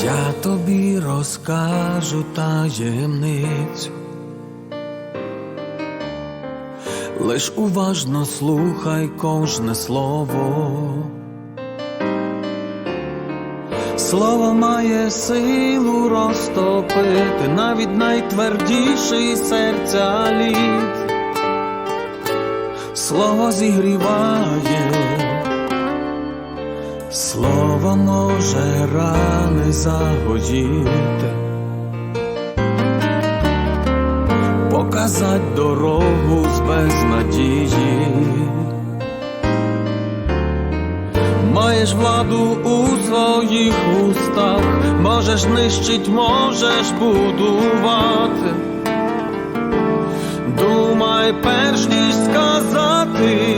Я тобі розкажу таємницю. Лиш уважно слухай кожне слово. Слово має силу розтопити навіть найтвердіший серця лід. Слово зігріває, слово може рани загоїти, показать дорогу з безнадії. Маєш владу у своїх устах, можеш нищить, можеш будувати. Думай, перш ніж сказати,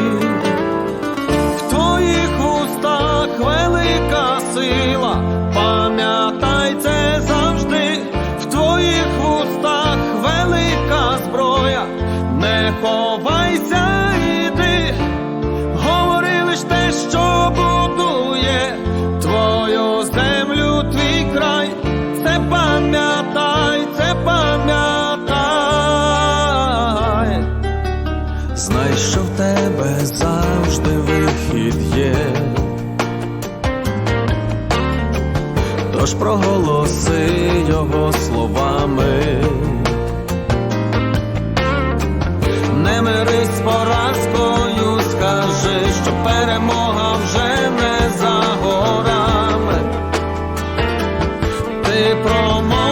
що в тебе завжди вихід є. Тож проголоси його словами. Не мирись з поразкою, скажи, що перемога вже не за горами. Ти промов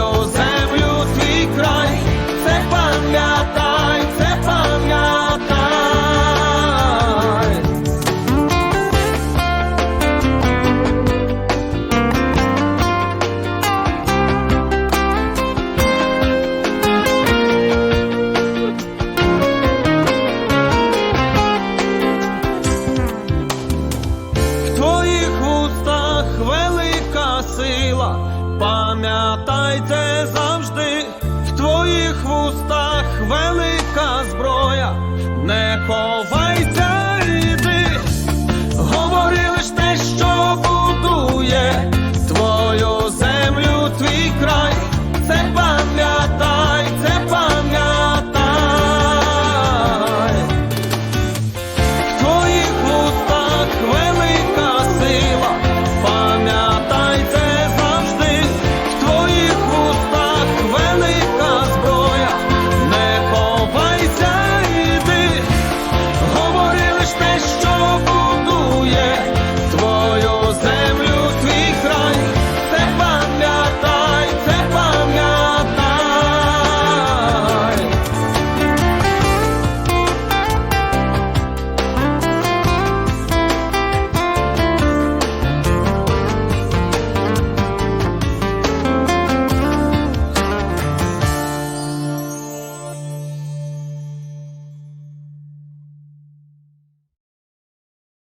Dios. Pamiętajcie za